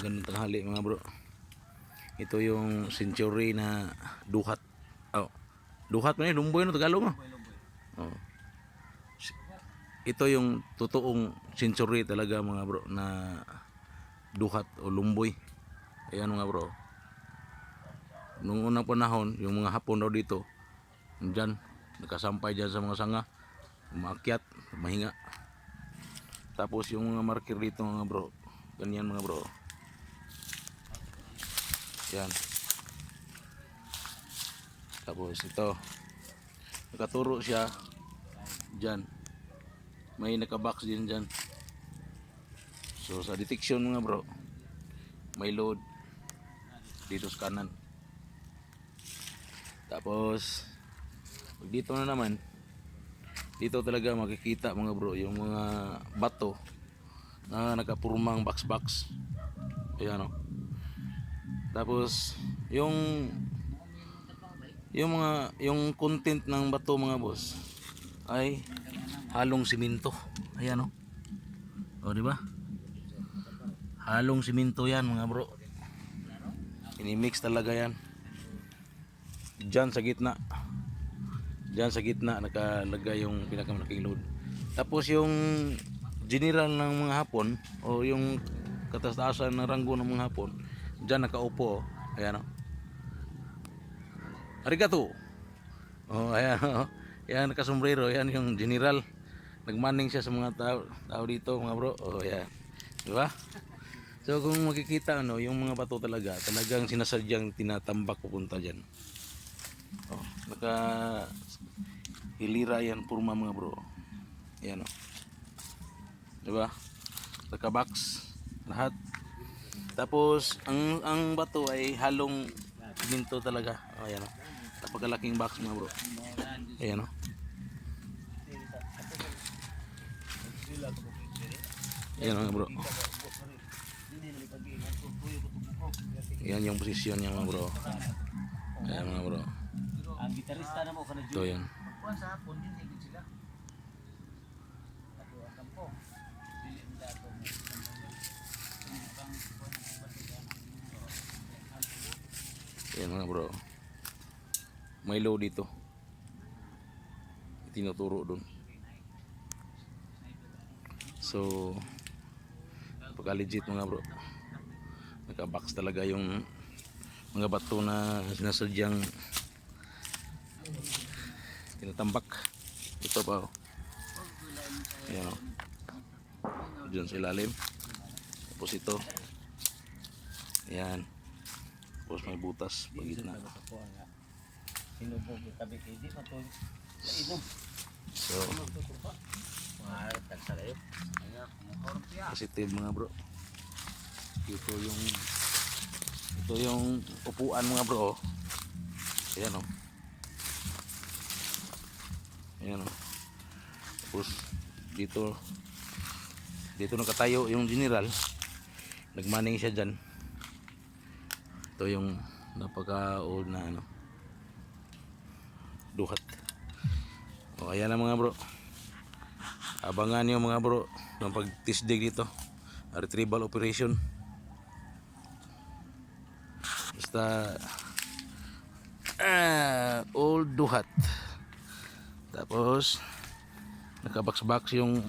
Magandang tanghali mga bro. Ito yung century na duhat. Oh. Duhat man eh, lumboy no Tagalog mo. Oh. Ito yung totoong century talaga mga bro na duhat o lumboy. Ayan mga bro. Nung unang panahon, yung mga hapon daw dito, dyan, nakasampay dyan sa mga sanga, umaakyat, mahinga. Tapos yung mga marker dito mga bro, ganyan mga bro. Yan. Tapos ito, nakaturo siya dyan. May nakabox din dyan. So sa detection mga bro, may load dito sa kanan. Tapos pag dito na naman, dito talaga makikita mga bro yung mga bato na nakapurmang box box. Ayan o. Tapos yung yung mga yung content ng bato mga boss ay halong simento. Ayan o. O di ba? Halong simento yan mga bro. Ini-mix talaga yan. Diyan sa gitna. Diyan sa gitna nakalagay yung pinakamalaking load. Tapos yung general ng mga hapon o yung katastasan ng ranggo ng mga hapon, diyan nakaupo. oh. Ayan o. Arigato. Oh, ayan oh. Yan nakasombrero, yan yung general. Nagmaning siya sa mga tao, tao dito, mga bro. Oh, yan. Di ba? So kung makikita ano, yung mga bato talaga, talagang sinasadyang tinatambak pupunta diyan. Oh, naka hilira yan purma mga bro. Yan oh. Di ba? Naka box lahat. Tapos ang ang bato ay halong minto talaga. Oh, ayan oh. Napakalaking box mga bro. Ayan oh. Ayan mga bro. Yan yung posisyon niya mga bro. Ayan mga bro. Ang gitarista na mo kana Ito yan. Kuan sa hapon Ayan mga bro. May low dito. Tinuturo dun. So, pagka legit mga bro. Nakabox talaga yung mga bato na sinasadyang tinatambak. Ito pa oh. Ayan oh. Diyan sa ilalim. Tapos ito. Ayan. Tapos may butas pag gitna. Sino po tabi kay di. Sa ilog. So, positive mga bro. Ito yung ito yung upuan mga bro. Ayan oh. Ayan oh. Tapos dito dito nakatayo yung general. Nagmaning siya dyan. Ito yung napaka old na ano. Duhat. O ayan na mga bro. Abangan nyo mga bro ng pag-tisdig dito. Retrieval operation. Basta ah, old duhat. Tapos nakabox-box yung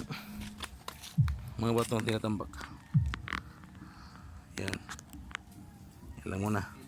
mga batong tinatambak. Yan. Yan lang muna.